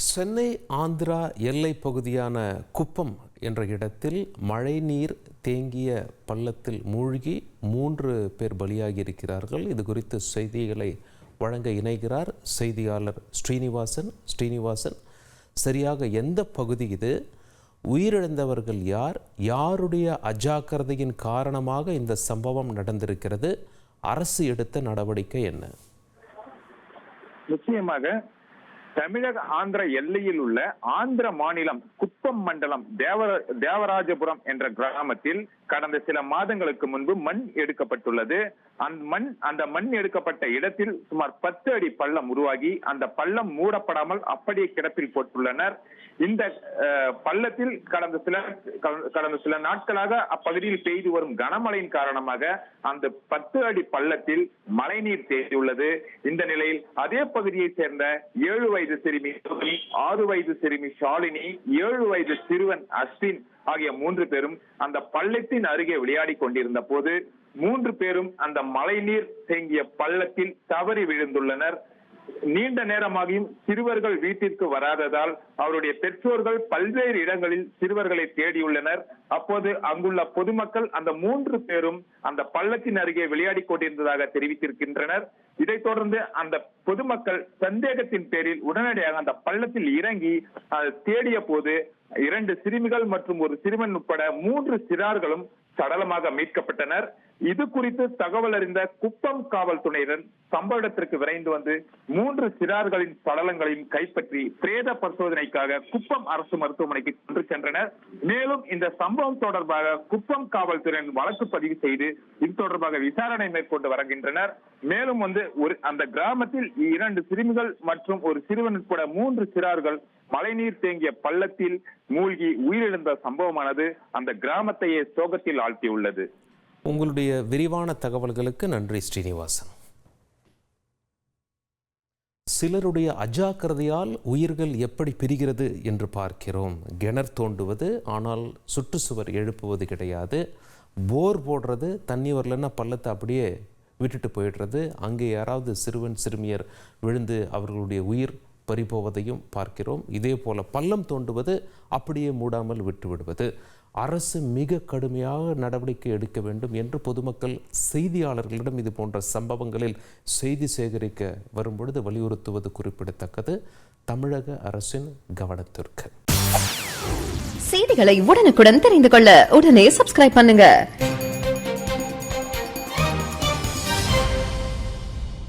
சென்னை ஆந்திரா எல்லை பகுதியான குப்பம் என்ற இடத்தில் மழைநீர் தேங்கிய பள்ளத்தில் மூழ்கி மூன்று பேர் பலியாகி இருக்கிறார்கள் இது குறித்து செய்திகளை வழங்க இணைகிறார் செய்தியாளர் ஸ்ரீனிவாசன். ஸ்ரீனிவாசன் சரியாக எந்த பகுதி இது? உயிரிழந்தவர்கள் யார்? யாருடைய அஜாக்கிரதையின் காரணமாக இந்த சம்பவம் நடந்திருக்கிறது? அரசு எடுத்த நடவடிக்கை என்ன? நிச்சயமாக தமிழக ஆந்திர எல்லையில் உள்ள ஆந்திர மாநிலம் குப்பம் மண்டலம் தேவ தேவராஜபுரம் என்ற கிராமத்தில் கடந்த சில மாதங்களுக்கு முன்பு மண் எடுக்கப்பட்டுள்ளது. அந்த மண் அந்த மண் எடுக்கப்பட்ட இடத்தில் சுமார் பத்து அடி பள்ளம் உருவாகி அந்த பள்ளம் மூடப்படாமல் அப்படியே கிடப்பில் போட்டுள்ளனர். இந்த பள்ளத்தில் கடந்த சில கடந்த சில நாட்களாக அப்பகுதியில் பெய்து வரும் கனமழையின் காரணமாக அந்த பத்து அடி பள்ளத்தில் மழைநீர் தேங்கியுள்ளது. இந்த நிலையில் அதே பகுதியைச் சேர்ந்த ஏழு வயது சிறுமி ரோஹினி, ஆறு வயது சிறுமி ஷாலினி ஏழு வயது சிறுவன் அஸ்வின் ஆகிய மூன்று பேரும் அந்த பள்ளத்தின் அருகே விளையாடி கொண்டிருந்த போது மூன்று பேரும் அந்த மழைநீர் தேங்கிய பள்ளத்தில் தவறி விழுந்துள்ளனர். நீண்ட நேரமாகியும் சிறுவர்கள் வீட்டிற்கு வராததால் அவருடைய பெற்றோர்கள் பல்வேறு இடங்களில் சிறுவர்களை தேடியுள்ளனர். அப்போது அங்குள்ள பொதுமக்கள் அந்த மூன்று பேரும் அந்த பள்ளத்தின் அருகே விளையாடி கொண்டிருந்ததாக தெரிவித்திருக்கின்றனர். இதைத் தொடர்ந்து அந்த பொதுமக்கள் சந்தேகத்தின் பேரில் உடனடியாக அந்த பள்ளத்தில் இறங்கி தேடிய போது இரண்டு சிறுமிகள் மற்றும் ஒரு சிறுவன் உட்பட மூன்று சிறார்களும் சடலமாக மீட்கப்பட்டனர். இது குறித்து தகவல் அறிந்த குப்பம் காவல்துறையினர் சம்பவ இடத்திற்கு விரைந்து வந்து மூன்று சிறார்களின் சடலங்களையும் கைப்பற்றி பிரேத பரிசோதனைக்காக குப்பம் அரசு மருத்துவமனைக்கு கொண்டு சென்றனர். மேலும் இந்த சம்பவம் தொடர்பாக குப்பம் காவல்துறையின் வழக்கு பதிவு செய்து இது தொடர்பாக விசாரணை மேற்கொண்டு வருகின்றனர். மேலும் வந்து ஒரு அந்த கிராமத்தில் இரண்டு சிறுமிகள் மற்றும் ஒரு சிறுவன் உட்பட மூன்று சிறார்கள் மழைநீர் தேங்கிய பள்ளத்தில் மூழ்கி உயிரிழந்த சம்பவமானது. அந்த கிராமத்தையே சோகத்தில் ஆழ்த்தியுள்ளது உங்களுடைய விரிவான தகவல்களுக்கு நன்றி ஸ்ரீனிவாசன். சிலருடைய அஜாக்கிரதையால் உயிர்கள் எப்படி பிரிகிறது என்று பார்க்கிறோம். கிணறு தோண்டுவது ஆனால் சுற்றுச்சுவர் எழுப்புவது கிடையாது. போர் போடுறது தண்ணி வரலன்னா பள்ளத்தை அப்படியே விட்டுட்டு போயிடுறது. அங்கே யாராவது சிறுவன் சிறுமியர் விழுந்து அவர்களுடைய உயிர் பறிபோவதையும் பார்க்கிறோம். இதே போல பள்ளம் தோண்டுவது அப்படியே மூடாமல் விட்டு விடுவது அரசு மிக கடுமையாக நடவடிக்கை எடுக்க வேண்டும் என்று பொதுமக்கள் செய்தியாளர்களிடம் இது போன்ற சம்பவங்களில் செய்தி சேகரிக்க வரும்பொழுது வலியுறுத்துவது குறிப்பிடத்தக்கது. தமிழக அரசின் கவனத்திற்கு. செய்திகளை உடனுக்குடன் தெரிந்து கொள்ள உடனே சப்ஸ்கிரைப் பண்ணுங்க.